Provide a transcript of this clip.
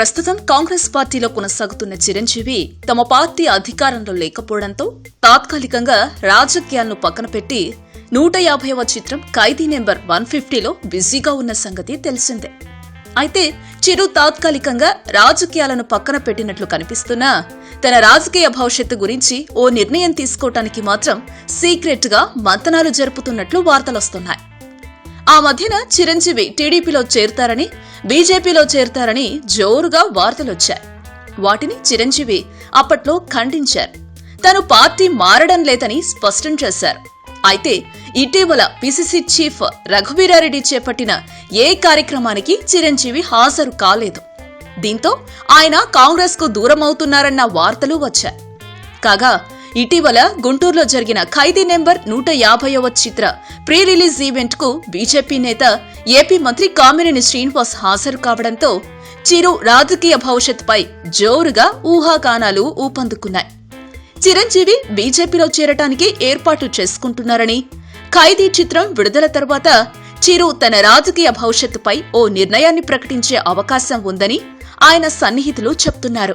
ప్రస్తుతం కాంగ్రెస్ పార్టీలో కొనసాగుతున్న చిరంజీవి తమ పార్టీ అధికారంలో లేకపోవడంతో తాత్కాలికంగా రాజకీయాలను పక్కన పెట్టి నూట యాభైవ చిత్రం ఖైదీ నెంబర్ వన్ ఫిఫ్టీలో బిజీగా ఉన్న సంగతి తెలిసిందే. అయితే చిరు తాత్కాలికంగా రాజకీయాలను పక్కన పెట్టినట్లు కనిపిస్తున్నా తన రాజకీయ భవిష్యత్తు గురించి ఓ నిర్ణయం తీసుకోవటానికి మాత్రం సీక్రెట్గా మంతనాలు జరుపుతున్నట్లు వార్తలొస్తున్నాయి. ఆ మధ్యన చిరంజీవి టీడీపీలో చేరుతారని బీజేపీలో చేరుతారని జోరుగా వార్తలొచ్చాయి. వాటిని చిరంజీవి అప్పట్లో ఖండించారు. తను పార్టీ మారడం లేదని స్పష్టం చేశారు. అయితే ఇటీవల పిసిసి చీఫ్ రఘువీరారెడ్డి చేపట్టిన ఏ కార్యక్రమానికి చిరంజీవి హాజరు కాలేదు. దీంతో ఆయన కాంగ్రెస్కు దూరమవుతున్నారన్న వార్తలు వచ్చాయి. కాగా ఇటీవల గుంటూరులో జరిగిన ఖైదీ నెంబర్ నూట యాభైవ చిత్ర ప్రీ రిలీజ్ ఈవెంట్కు బీజేపీ నేత ఏపీ మంత్రి కామినేని శ్రీనివాస్ హాజరు కావడంతో చిరు రాజకీయ భవిష్యత్తుపై జోరుగా ఊహాగానాలు ఊపందుకున్నాయి. చిరంజీవి బీజేపీలో చేరటానికి ఏర్పాటు చేసుకుంటున్నారని ఖైదీ చిత్రం విడుదల తర్వాత చిరు తన రాజకీయ భవిష్యత్తుపై ఓ నిర్ణయాన్ని ప్రకటించే అవకాశం ఉందని ఆయన సన్నిహితులు చెప్తున్నారు.